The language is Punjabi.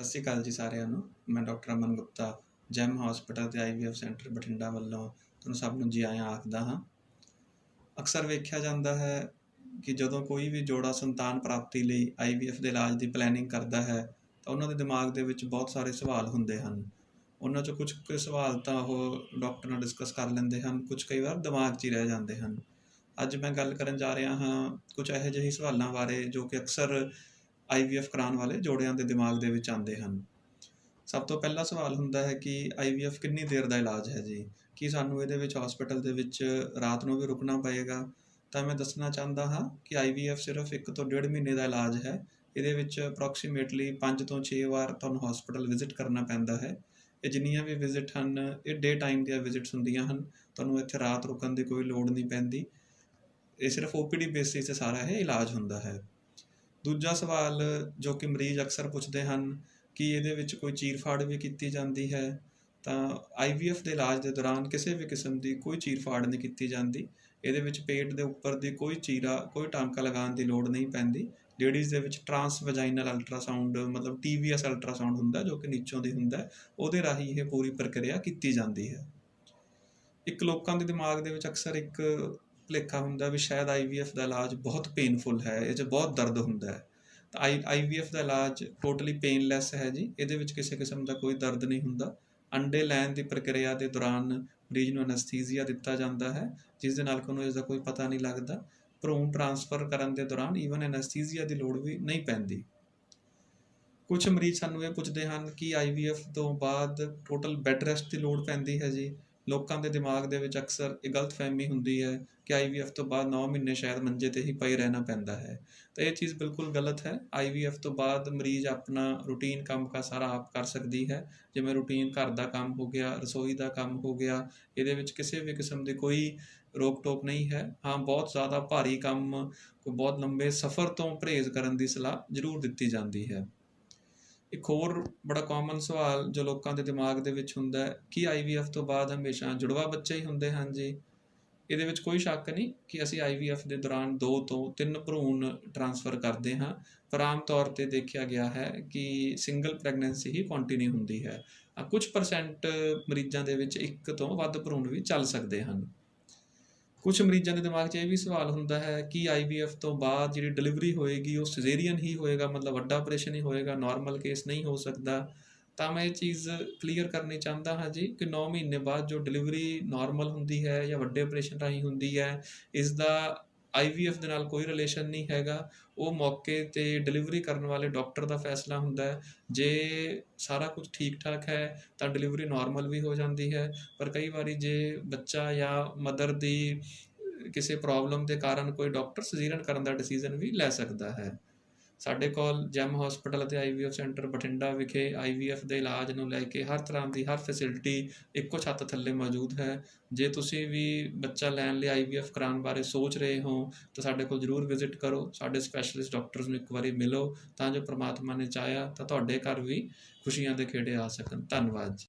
ਸਤਿ ਸ਼੍ਰੀ ਅਕਾਲ ਜੀ ਸਾਰਿਆਂ ਨੂੰ। ਮੈਂ doctor Aman Gupta, Gem hospital ਤੇ ਆਈਵੀਐਫ ਸੈਂਟਰ ਬਠਿੰਡਾ ਵੱਲੋਂ ਤੁਹਾਨੂੰ ਸਭ ਨੂੰ ਜੀ ਆਇਆਂ ਆਖਦਾ ਹਾਂ। ਅਕਸਰ ਵੇਖਿਆ ਜਾਂਦਾ ਹੈ ਕਿ ਜਦੋਂ ਕੋਈ ਵੀ ਜੋੜਾ ਸੰਤਾਨ ਪ੍ਰਾਪਤੀ ਲਈ ਆਈਵੀਐਫ ਦੇ ਇਲਾਜ ਦੀ ਪਲੈਨਿੰਗ ਕਰਦਾ ਹੈ, ਤਾਂ ਉਹਨਾਂ ਦੇ ਦਿਮਾਗ ਦੇ ਵਿੱਚ ਬਹੁਤ ਸਾਰੇ ਸਵਾਲ ਹੁੰਦੇ ਹਨ। ਉਹਨਾਂ 'ਚੋਂ ਕੁਝ ਕੁ ਸਵਾਲ ਤਾਂ ਉਹ ਡਾਕਟਰ ਨਾਲ ਡਿਸਕਸ ਕਰ ਲੈਂਦੇ ਹਨ, ਕੁਝ ਕਈ ਵਾਰ ਦਿਮਾਗ 'ਚ ਹੀ ਰਹਿ ਜਾਂਦੇ ਹਨ। ਅੱਜ ਮੈਂ ਗੱਲ ਕਰਨ ਜਾ ਰਿਹਾ ਹਾਂ ਕੁਝ ਇਹੋ ਜਿਹੇ ਸਵਾਲਾਂ ਬਾਰੇ ਜੋ ਕਿ ਅਕਸਰ ਆਈਵੀਐਫ ਕਰਾਉਣ ਵਾਲੇ ਜੋੜਿਆਂ ਦੇ ਦਿਮਾਗ ਦੇ ਵਿੱਚ ਆਉਂਦੇ ਹਨ। ਸਭ ਤੋਂ ਪਹਿਲਾ ਸਵਾਲ ਹੁੰਦਾ ਹੈ ਕਿ ਆਈਵੀਐਫ ਕਿੰਨੀ ਦੇਰ ਦਾ ਇਲਾਜ ਹੈ ਜੀ? ਕੀ ਸਾਨੂੰ ਇਹਦੇ ਵਿੱਚ ਹਸਪੀਟਲ ਦੇ ਵਿੱਚ ਰਾਤ ਨੂੰ ਵੀ ਰੁਕਣਾ ਪਏਗਾ? ਤਾਂ ਮੈਂ ਦੱਸਣਾ ਚਾਹੁੰਦਾ ਹਾਂ ਕਿ ਆਈਵੀਐਫ ਸਿਰਫ 1 ਤੋਂ 1.5 ਮਹੀਨੇ ਦਾ ਇਲਾਜ ਹੈ। ਇਹਦੇ ਵਿੱਚ ਅਪਰੋਕਸੀਮੇਟਲੀ 5 ਤੋਂ 6 ਵਾਰ ਤੁਹਾਨੂੰ ਹਸਪੀਟਲ ਵਿਜ਼ਿਟ ਕਰਨਾ ਪੈਂਦਾ ਹੈ। ਇਹ ਜਿੰਨੀਆਂ ਵੀ ਵਿਜ਼ਿਟ ਹਨ, ਇਹ ਡੇ ਟਾਈਮ ਦੀਆਂ ਵਿਜ਼ਿਟਸ ਹੁੰਦੀਆਂ ਹਨ। ਤੁਹਾਨੂੰ ਇੱਥੇ ਰਾਤ ਰੁਕਣ ਦੀ ਕੋਈ ਲੋੜ ਨਹੀਂ ਪੈਂਦੀ। ਇਹ ਸਿਰਫ ਓਪੀਡੀ ਬੇਸਿਸ ਤੇ ਸਾਰਾ ਇਹ ਇਲਾਜ ਹੁੰਦਾ ਹੈ। ਦੂਜਾ ਸਵਾਲ ਜੋ ਕਿ ਮਰੀਜ਼ ਅਕਸਰ ਪੁੱਛਦੇ ਹਨ ਕਿ ਇਹਦੇ ਵਿੱਚ ਕੋਈ ਚੀਰਫਾੜ ਵੀ ਕੀਤੀ ਜਾਂਦੀ ਹੈ, ਤਾਂ ਆਈਵੀਐਫ ਦੇ ਇਲਾਜ ਦੇ ਦੌਰਾਨ ਕਿਸੇ ਵੀ ਕਿਸਮ ਦੀ ਕੋਈ ਚੀਰਫਾੜ ਨਹੀਂ ਕੀਤੀ ਜਾਂਦੀ। ਇਹਦੇ ਵਿੱਚ ਪੇਟ ਦੇ ਉੱਪਰ ਦੀ ਕੋਈ ਚੀਰਾ, ਕੋਈ ਟਾਂਕਾ ਲਗਾਉਣ ਦੀ ਲੋੜ ਨਹੀਂ ਪੈਂਦੀ। ਲੇਡੀਜ਼ ਦੇ ਵਿੱਚ ਟਰਾਂਸ ਵਜਾਈਨਲ ਅਲਟਰਾਸਾਊਂਡ, ਮਤਲਬ ਟੀਵੀਐਸ ਅਲਟਰਾਸਾਊਂਡ ਹੁੰਦਾ ਜੋ ਕਿ ਨੀਚੋਂ ਦੀ ਹੁੰਦਾ, ਉਹਦੇ ਰਾਹੀਂ ਇਹ ਪੂਰੀ ਪ੍ਰਕਿਰਿਆ ਕੀਤੀ ਜਾਂਦੀ ਹੈ। ਇੱਕ ਲੋਕਾਂ ਦੇ ਦਿਮਾਗ ਦੇ ਵਿੱਚ ਅਕਸਰ ਇੱਕ ਭੁਲੇਖਾ ਹੁੰਦਾ ਵੀ ਸ਼ਾਇਦ ਆਈਵੀਐਫ ਦਾ ਇਲਾਜ ਬਹੁਤ ਪੇਨਫੁਲ ਹੈ, ਇਹ 'ਚ ਬਹੁਤ ਦਰਦ ਹੁੰਦਾ ਹੈ। ਤਾਂ ਆਈ ਆਈਵੀਐਫ ਦਾ ਇਲਾਜ ਟੋਟਲੀ ਪੇਨਲੈਸ ਹੈ ਜੀ, ਇਹਦੇ ਵਿੱਚ ਕਿਸੇ ਕਿਸਮ ਦਾ ਕੋਈ ਦਰਦ ਨਹੀਂ ਹੁੰਦਾ। ਅੰਡੇ ਲੈਣ ਦੀ ਪ੍ਰਕਿਰਿਆ ਦੇ ਦੌਰਾਨ ਮਰੀਜ਼ ਨੂੰ ਅਨਸਥੀਸੀਆ ਦਿੱਤਾ ਜਾਂਦਾ ਹੈ, ਜਿਸ ਦੇ ਨਾਲ ਕੋਈ ਉਹਨੂੰ ਇਸ ਦਾ ਕੋਈ ਪਤਾ ਨਹੀਂ ਲੱਗਦਾ। ਭਰੂਣ ਟ੍ਰਾਂਸਫਰ ਕਰਨ ਦੇ ਦੌਰਾਨ ਈਵਨ ਅਨਸਥੀਸੀਆ ਦੀ ਲੋੜ ਵੀ ਨਹੀਂ ਪੈਂਦੀ। ਕੁਝ ਮਰੀਜ਼ ਸਾਨੂੰ ਇਹ ਪੁੱਛਦੇ ਹਨ ਕਿ ਆਈਵੀਐਫ ਤੋਂ ਬਾਅਦ ਟੋਟਲ ਬੈੱਡ ਰੈਸਟ ਦੀ ਲੋੜ ਪੈਂਦੀ ਹੈ ਜੀ। ਲੋਕਾਂ ਦੇ ਦਿਮਾਗ ਦੇ ਵਿੱਚ ਅਕਸਰ ਇਹ ਗਲਤਫਹਿਮੀ ਹੁੰਦੀ ਹੈ ਕਿ ਆਈਵੀਐਫ ਤੋਂ ਬਾਅਦ 9 ਮਹੀਨੇ ਸ਼ਾਇਦ ਮੰਜੇ ਤੇ ਹੀ ਪਏ ਰਹਿਣਾ ਪੈਂਦਾ ਹੈ। ਤਾਂ ਇਹ ਚੀਜ਼ ਬਿਲਕੁਲ ਗਲਤ ਹੈ। ਆਈਵੀਐਫ ਤੋਂ ਬਾਅਦ ਮਰੀਜ਼ ਆਪਣਾ ਰੂਟੀਨ ਕੰਮ ਕਾ ਸਾਰਾ ਆਪ ਕਰ ਸਕਦੀ ਹੈ। ਜਿਵੇਂ ਰੂਟੀਨ ਘਰ ਦਾ ਕੰਮ ਹੋ ਗਿਆ, ਰਸੋਈ ਦਾ ਕੰਮ ਹੋ ਗਿਆ, ਇਹਦੇ ਵਿੱਚ ਕਿਸੇ ਵੀ ਕਿਸਮ ਦੀ ਕੋਈ ਰੋਕ ਟੋਕ ਨਹੀਂ ਹੈ। ਹਾਂ, ਬਹੁਤ ਜ਼ਿਆਦਾ ਭਾਰੀ ਕੰਮ, ਕੋਈ ਬਹੁਤ ਲੰਬੇ ਸਫ਼ਰ ਤੋਂ ਪਰਹੇਜ਼ ਕਰਨ ਦੀ ਸਲਾਹ ਜ਼ਰੂਰ ਦਿੱਤੀ ਜਾਂਦੀ ਹੈ। ਇੱਕ ਹੋਰ ਬੜਾ ਕਾਮਨ ਸਵਾਲ ਜੋ ਲੋਕਾਂ ਦੇ ਦਿਮਾਗ ਦੇ ਵਿੱਚ ਹੁੰਦਾ ਹੈ, ਕਿ ਆਈਵੀਐਫ ਤੋਂ ਬਾਅਦ ਹਮੇਸ਼ਾ ਜੁੜਵਾ ਬੱਚੇ ਹੀ ਹੁੰਦੇ ਹਨ ਜੀ? ਇਹਦੇ ਵਿੱਚ ਕੋਈ ਸ਼ੱਕ ਨਹੀਂ ਕਿ ਅਸੀਂ ਆਈਵੀਐਫ ਦੇ ਦੌਰਾਨ 2 ਤੋਂ 3 ਭਰੂਣ ਟ੍ਰਾਂਸਫਰ ਕਰਦੇ ਹਾਂ। ਪਰ ਆਮ ਤੌਰ ਤੇ ਦੇਖਿਆ ਗਿਆ ਹੈ ਕਿ ਸਿੰਗਲ ਪ੍ਰੈਗਨੈਂਸੀ ਹੀ ਕੰਟੀਨਿਊ ਹੁੰਦੀ ਹੈ। ਕੁਝ ਪਰਸੈਂਟ ਮਰੀਜ਼ਾਂ ਦੇ ਵਿੱਚ ਇੱਕ ਤੋਂ ਵੱਧ ਭਰੂਣ ਵੀ ਚੱਲ ਸਕਦੇ ਹਨ। ਕੁਝ ਮਰੀਜ਼ਾਂ ਦੇ ਦਿਮਾਗ 'ਚ ਇਹ ਵੀ ਸਵਾਲ ਹੁੰਦਾ ਹੈ ਕਿ ਆਈਵੀਐਫ ਤੋਂ ਬਾਅਦ ਜਿਹੜੀ ਡਿਲੀਵਰੀ ਹੋਏਗੀ, ਉਹ ਸਿਜ਼ੇਰੀਅਨ ਹੀ ਹੋਏਗਾ, ਮਤਲਬ ਵੱਡਾ ਆਪਰੇਸ਼ਨ ਹੀ ਹੋਏਗਾ ਨਾਰਮਲ ਕੇਸ ਨਹੀਂ ਹੋ ਸਕਦਾ। ਤਾਂ ਮੈਂ ਇਹ ਚੀਜ਼ ਕਲੀਅਰ ਕਰਨੀ ਚਾਹੁੰਦਾ ਹਾਂ ਜੀ ਕਿ 9 ਮਹੀਨੇ ਬਾਅਦ ਜੋ ਡਿਲੀਵਰੀ ਨਾਰਮਲ ਹੁੰਦੀ ਹੈ ਜਾਂ ਵੱਡੇ ਆਪਰੇਸ਼ਨ ਰਾਹੀਂ ਹੁੰਦੀ ਹੈ, ਇਸ ਦਾ ਆਈਵੀਐਫ ਦੇ ਨਾਲ ਕੋਈ ਰਿਲੇਸ਼ਨ ਨਹੀਂ ਹੈਗਾ। ਉਹ ਮੌਕੇ ਤੇ ਡਿਲੀਵਰੀ ਕਰਨ ਵਾਲੇ ਡਾਕਟਰ ਦਾ ਫੈਸਲਾ ਹੁੰਦਾ ਹੈ। ਜੇ ਸਾਰਾ ਕੁਝ ਠੀਕ ਠਾਕ ਹੈ, ਤਾਂ ਡਿਲੀਵਰੀ ਨਾਰਮਲ ਵੀ ਹੋ ਜਾਂਦੀ ਹੈ। ਪਰ ਕਈ ਵਾਰੀ ਜੇ ਬੱਚਾ ਜਾਂ ਮਦਰ ਦੀ ਕਿਸੇ ਪ੍ਰੋਬਲਮ ਦੇ ਕਾਰਨ ਕੋਈ ਡਾਕਟਰ ਸਜੀਰਨ ਕਰਨ ਦਾ ਡਿਸੀਜਨ ਵੀ ਲੈ ਸਕਦਾ ਹੈ। ਸਾਡੇ ਕੋਲ ਜੈਮ ਹਸਪੀਟਲ ਅਤੇ ਆਈਵੀਐਫ ਸੈਂਟਰ ਬਠਿੰਡਾ ਵਿਖੇ ਆਈਵੀਐਫ ਦੇ ਇਲਾਜ ਨੂੰ ਲੈ ਕੇ ਹਰ ਤਰ੍ਹਾਂ ਦੀ ਹਰ ਫੈਸਿਲਿਟੀ ਇੱਕੋ ਛੱਤ ਥੱਲੇ ਮੌਜੂਦ ਹੈ। ਜੇ ਤੁਸੀਂ ਵੀ ਬੱਚਾ ਲੈਣ ਲਈ ਆਈਵੀਐਫ ਕਰਾਉਣ ਬਾਰੇ ਸੋਚ ਰਹੇ ਹੋ, ਤਾਂ ਸਾਡੇ ਕੋਲ ਜਰੂਰ ਵਿਜ਼ਿਟ ਕਰੋ। ਸਾਡੇ ਸਪੈਸ਼ਲਿਸਟ ਡਾਕਟਰਸ ਨੂੰ ਇੱਕ ਵਾਰੀ ਮਿਲੋ, ਤਾਂ ਜੋ ਪ੍ਰਮਾਤਮਾ ਨੇ ਚਾਹਿਆ ਤਾਂ ਤੁਹਾਡੇ ਘਰ ਵੀ ਖੁਸ਼ੀਆਂ ਦੇ ਖੇੜੇ ਆ ਸਕਣ। ਧੰਨਵਾਦ ਜੀ।